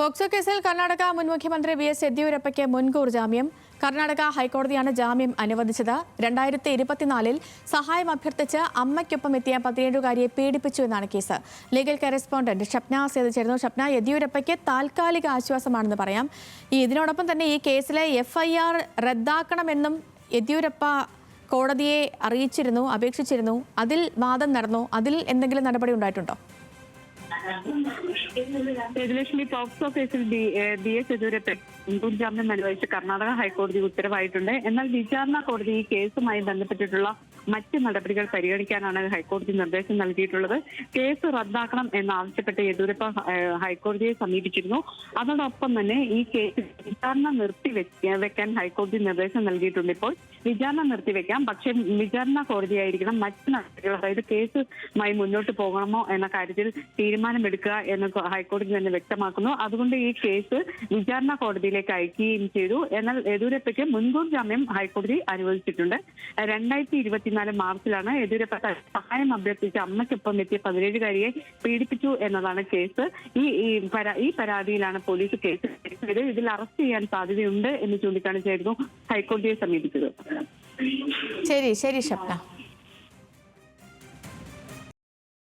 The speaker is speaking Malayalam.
പോക്സോ കേസിൽ കർണാടക മുൻ മുഖ്യമന്ത്രി വി എസ് യെദ്യൂരപ്പയ്ക്ക് മുൻകൂർ ജാമ്യം. കർണാടക ഹൈക്കോടതിയാണ് ജാമ്യം അനുവദിച്ചത്. രണ്ടായിരത്തി ഇരുപത്തിനാലിൽ സഹായം അഭ്യർത്ഥിച്ച് അമ്മയ്ക്കൊപ്പം എത്തിയ പതിനേഴുകാരിയെ പീഡിപ്പിച്ചു എന്നാണ് case. Legal correspondent Shapna Seth ചേർന്നു ഷപ്ന യെദ്യൂരപ്പയ്ക്ക് താൽക്കാലിക ആശ്വാസമാണെന്ന് പറയാം. ഇതിനോടൊപ്പം തന്നെ ഈ കേസിലെ എഫ്ഐആർ റദ്ദാക്കണമെന്നും യെദ്യൂരപ്പ കോടതിയെ അറിയിച്ചിരുന്നു അപേക്ഷിച്ചിരുന്നു. അതിൽ വാദം നടന്നു. അതിൽ എന്തെങ്കിലും നടപടി ഉണ്ടായിട്ടുണ്ടോ? സേതുലക്ഷ്മി പോക്സോ കേസിൽ ബി എസ് യെദ്യൂരപ്പൻ മുൻകൂർ ജാമ്യം അനുവദിച്ച് കർണാടക ഹൈക്കോടതി ഉത്തരവായിട്ടുണ്ട്. എന്നാൽ വിചാരണ കോടതി ഈ കേസുമായി ബന്ധപ്പെട്ടിട്ടുള്ള മറ്റ് നടപടികൾ പരിഗണിക്കാനാണ് ഹൈക്കോടതി നിർദ്ദേശം നൽകിയിട്ടുള്ളത്. കേസ് റദ്ദാക്കണം എന്നാവശ്യപ്പെട്ട് യെദ്യൂരപ്പ ഹൈക്കോടതിയെ സമീപിച്ചിരുന്നു. അതോടൊപ്പം തന്നെ ഈ കേസ് വിചാരണ നിർത്തി വെക്ക- വെക്കാൻ ഹൈക്കോടതി നിർദ്ദേശം നൽകിയിട്ടുണ്ട്. ഇപ്പോൾ വിചാരണ നിർത്തിവെക്കാം പക്ഷേ വിചാരണ കോടതിയായിരിക്കണം മറ്റ് നടപടികൾ അതായത് കേസുമായി മുന്നോട്ട് പോകണമോ എന്ന കാര്യത്തിൽ തീരുമാനമെടുക്കുക എന്ന് ഹൈക്കോടതി തന്നെ വ്യക്തമാക്കുന്നു. അതുകൊണ്ട് ഈ കേസ് വിചാരണ കോടതിയിലേക്ക് അയക്കുകയും ചെയ്തു. എന്നാൽ യെദ്യൂരപ്പയ്ക്ക് മുൻകൂർ ജാമ്യം ഹൈക്കോടതി അനുവദിച്ചിട്ടുണ്ട്. രണ്ടായിരത്തി ഇരുപത്തിനാല് മാർച്ചിലാണ് യെദ്യൂരപ്പ സഹായം അഭ്യർത്ഥിച്ച് അമ്മയ്ക്കൊപ്പം എത്തിയ പതിനേഴുകാരിയെ പീഡിപ്പിച്ചു എന്നതാണ് കേസ്. ഈ ഈ പരാ- പരാതിയിലാണ് പോലീസ് കേസ് ഇതിൽ അറസ്റ്റ് ചെയ്യാൻ സാധ്യതയുണ്ട് എന്ന് ചൂണ്ടിക്കാണിച്ചായിരുന്നു ഹൈക്കോടതിയെ സമീപിച്ചത്. ശരി ശരി ഷപ്ന